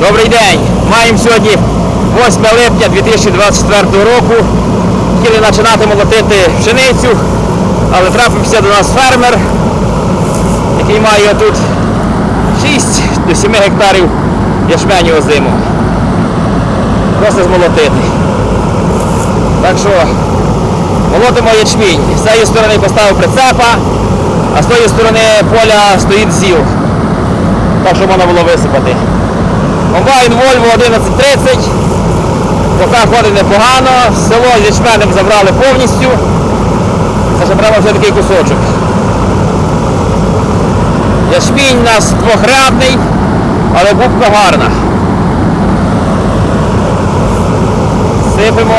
Добрий день! Маємо сьогодні 8 липня 2024 року. Хотіли починати молотити пшеницю, але трапився до нас фермер, який має тут 6 до 7 гектарів ячменю озиму. Просто змолотити. Так що молотимо ячмінь. З цієї сторони поставив прицепа, а з тої сторони поля стоїть зіл. Так що можна було висипати. Комбайн Volvo 1130. Поки ходить непогано. Село ячменем забрали повністю. Це ще прямо вже такий кусочок. Ячмінь у нас двохрядний, але губка гарна. Сипемо.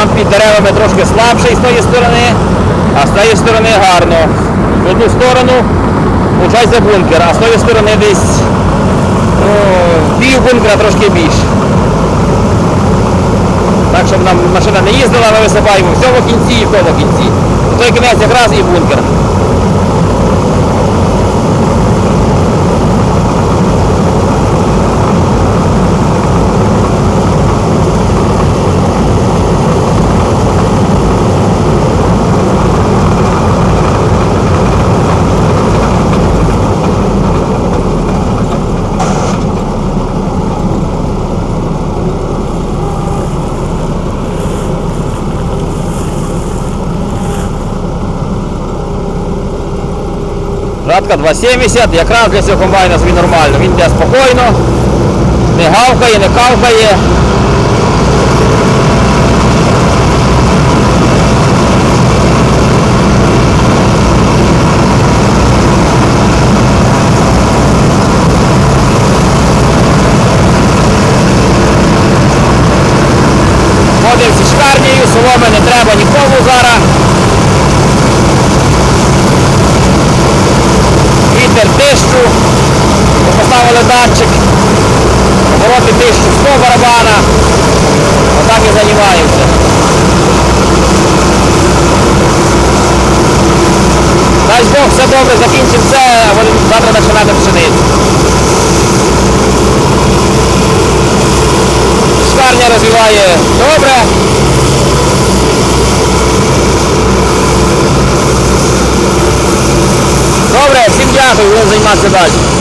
Там під деревами трошки слабший з тої сторони, а з тієї сторони гарно. В одну сторону виходить бункер, а з тої сторони десь ну, пів бункера трошки більше. Так, щоб нам машина не їздила, ми висипаємо в кінці і в тому кінці. В той кінець якраз і бункер. Жатка 2,70, якраз для цього комбайна він нормально. Він йде спокійно, не гавкає, не кавкає. Датчик, обороти 1100 барабана, отак і займаємося. Дай Бог, все добре, закінчимо це, а будемо завтра починати пшеницю. Шкарня розвиває добре. Добре, всім дякую, будемо займатися далі.